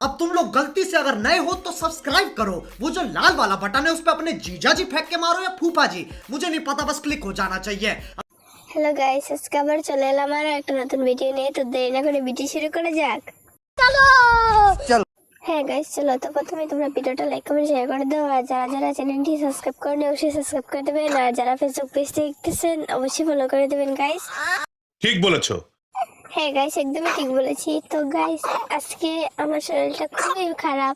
अब तुम लोग गलती से अगर नए हो तो सब्सक्राइब करो वो जो लाल वाला बटन है उस पर अपने जीजा जी फेंक के मारो या फूफा जी मुझे नहीं पता बस क्लिक हो जाना चाहिए হ্যালো গাইস আজকে আবার চলে এলাম আর একটা নতুন ভিডিও নিয়ে তো দেরি না করে ভিডিও শুরু করা যাক চলো। হ্যাঁ গাইস চলো তো প্রথমে তোমরা ভিডিওটা লাইক কমেন্ট শেয়ার করে দাও আর যারা যারা চ্যানেলটি সাবস্ক্রাইব করেন অবশ্যই সাবস্ক্রাইব করে দেবেন আর যারা ফেসবুক পেজ দেখতেছেন অবশ্যই ফলো করে দেবেন গাইস ঠিক বলেছো হ্যাঁ গাইস একদমই ঠিক বলেছি। তো গাইস আজকে আমার শরীরটা খুবই খারাপ।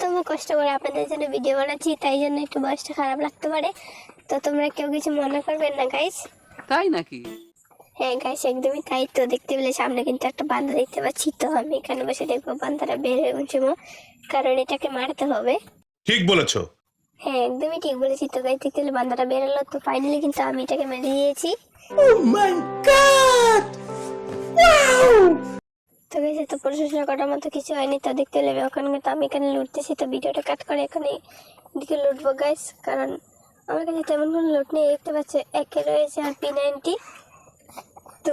তবু কষ্ট করে আপনাদের জন্য ভিডিও বানাচ্ছি তাই জন্য একটু বয়সটা খারাপ লাগতে পারে। তো তোমরা কেউ কিছু মনে করবেন না গাইস তাই নাকি? হ্যাঁ গাইস একদমই তাই। তো দেখতে পেলে সামনে কিন্তু একটা বান্ধা দেখতে পাচ্ছি। তো আমি এখানে বসে দেখব বান্ধাটা বের হয়ে উঠবো কারণ এটাকে মারতে হবে। ঠিক বলেছ। হ্যাঁ একদমই ঠিক বলেছি। তো গাইস দেখতে পেলে বান্ধাটা বের হলো। তো ফাইনালি কিন্তু আমি এটাকে মেরে দিয়েছি। তো গেছে তো প্রশংসা করার মতো কিছু হয়নি তো দেখতে পেলে ওখানে কিন্তু আমি এখানে লুটতেছি তো ভিডিওটা কাট করে এখানে দিকে লুটবো গাইস কারণ আমার কাছে তেমন কোনো লুট নেই। দেখতে পাচ্ছে একে রয়েছে আর পি নাইনটি তো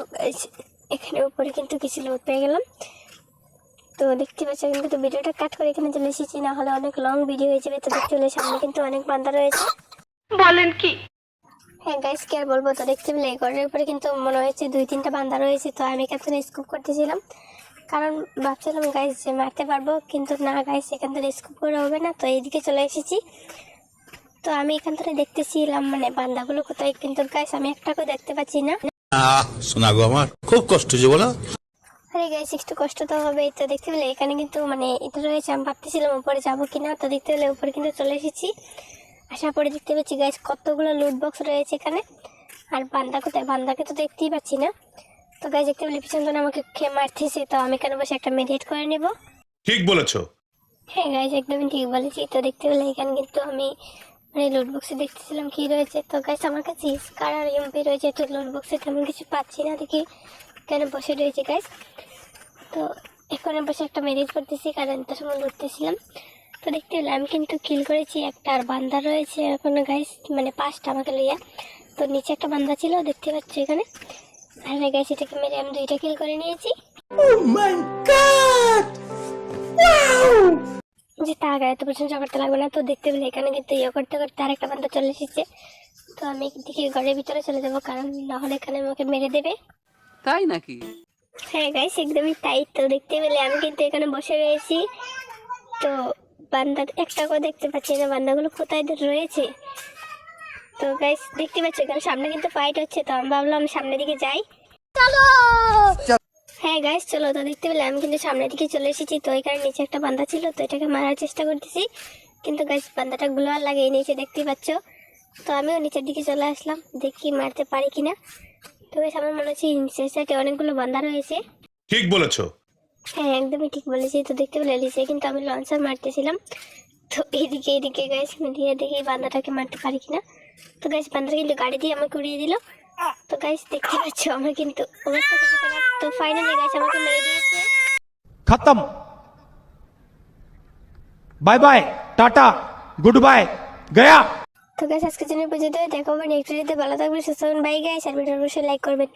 এখানে উপরে কিন্তু কিছু লোড পেয়ে গেলাম। তো দেখতে পাচ্ছেন কিন্তু ভিডিওটা কাট করে এখানে চলে এসেছি না হলে অনেক লং ভিডিও হয়ে যাবে। তো দেখতে পেলে সামনে কিন্তু অনেক বান্ধা রয়েছে। বলেন কি? হ্যাঁ গাইস কি আর বলব? তো দেখতে পেলে এই ঘরের উপরে কিন্তু মনে হয়েছে দুই তিনটা বান্ধা রয়েছে তো আমি এখান থেকে স্কুপ করতেছিলাম। কারণ ভাবছিলাম গাইস যে মারতে পারব কিন্তু না গাইস এখান থেকে স্কুপ করে হবে না। তো এইদিকে চলে এসেছি। তো আমি এখান থেকে দেখতেছিলাম মানে বান্দাগুলো কোথায় কিন্তু গাইস আমি একটাকেও দেখতে পাচ্ছি না। শোনা গো আমার খুব কষ্ট যে বলো। আরে গাইস একটু কষ্ট তো হবেই। তো দেখতে পেলে এখানে কিন্তু মানে এটা রয়েছে আমি ভাবতেছিলাম উপরে যাব কিনা। তো দেখতে পেলে উপরে কিন্তু চলে এসেছি। আশা পরে দেখতে পাচ্ছি গাইস কতগুলো লুট বক্স রয়েছে এখানে। আর বান্দা কোথায়? বান্দাকে তো দেখতেই পাচ্ছি না। তো গাইস দেখতে পেলে পিছন আমাকে খেয়ে মারতেছে তো আমি কেন বসে একটা মেডিটেট করে নেব। ঠিক বলেছ। হ্যাঁ গাইস একদমই ঠিক বলেছি। তো দেখতে পেলে এখানে কিন্তু আমি মানে লুট বক্সে দেখতেছিলাম কি রয়েছে। তো গাইস আমার কাছে স্কার আর এমপি রয়েছে তো লুট বক্সে তেমন কিছু পাচ্ছি না দেখি। এখানে বসে রয়েছে গাইস তো এখন বসে একটা মেরিজ করতেছি কারণ তার সময় লড়তেছিলাম তো দেখতে পেলে আমি কিন্তু কিল করেছি একটা আর বান্দা রয়েছে এখন গাইস মানে পাঁচটা আমাকে লইয়া। তো নিচে একটা বান্দা ছিল দেখতে পাচ্ছি এখানে। আর গাইস এটাকে মেরে আমি দুইটা কিল করে নিয়েছি। যে তা গায়ে তো প্রশংসা করতে লাগবে না তো দেখতে পেলে এখানে কিন্তু ইয়ে করতে করতে আর একটা বান্দা চলে এসেছে। তো আমি দিকে ঘরের ভিতরে চলে যাব কারণ না হলে এখানে আমাকে মেরে দেবে। তাই নাকি? হ্যাঁ গাইস একদমই তাই। তো দেখতে পেলে আমি কিন্তু এখানে বসে রয়েছি। তো বান্দা একটা করে দেখতে পাচ্ছি না বান্দাগুলো কোথায় রয়েছে? তো গাইস দেখতে পাচ্ছি এখানে সামনে কিন্তু ফাইট হচ্ছে তো আমি ভাবলাম সামনের দিকে যাই। চলো! হ্যাঁ গাইস চলো তো দেখতে পেলে আমি কিন্তু সামনের দিকে চলে এসেছি তো এখানে নিচে একটা বান্দা ছিল তো এটাকে মারার চেষ্টা করতেছি। কিন্তু গাইস বান্দাটা গ্লোয়ার লাগিয়ে নিয়েছে দেখতে পাচ্ছ। তো আমিও নিচের দিকে চলে আসলাম দেখি মারতে পারি কিনা। তো গাইস আমার মনে হচ্ছে নিচের সাইডে অনেকগুলো বান্দা রয়েছে। ঠিক বলেছ। হ্যাঁ একদমই ঠিক বলেছি তো দেখতে পেলে লিসে কিন্তু আমি লঞ্চার মারতেছিলাম। তো এদিকে এদিকে গাইস আমি মিডিয়া দেখি বান্দাটাকে মারতে পারি কিনা? তো গাইস বান্দাটা কিন্তু গাড়ি দিয়ে আমাকে উড়িয়ে দিল। তো গাইস দেখতে পাচ্ছ আমার কিন্তু অবস্থা কিছু খারাপ তো ফাইনালি গাইস আমাকে মেরে দিয়েছে। খতম। Bye bye tata good bye Gaya. তো গাইস আজকের জন্য পর্যন্ত দেখো আমার নেক্সট ভিডিওতে ভালো থাকবেন সুস্থ থাকবেন। বাই গাইস আর ভিডিওটা অবশ্যই লাইক করবেন।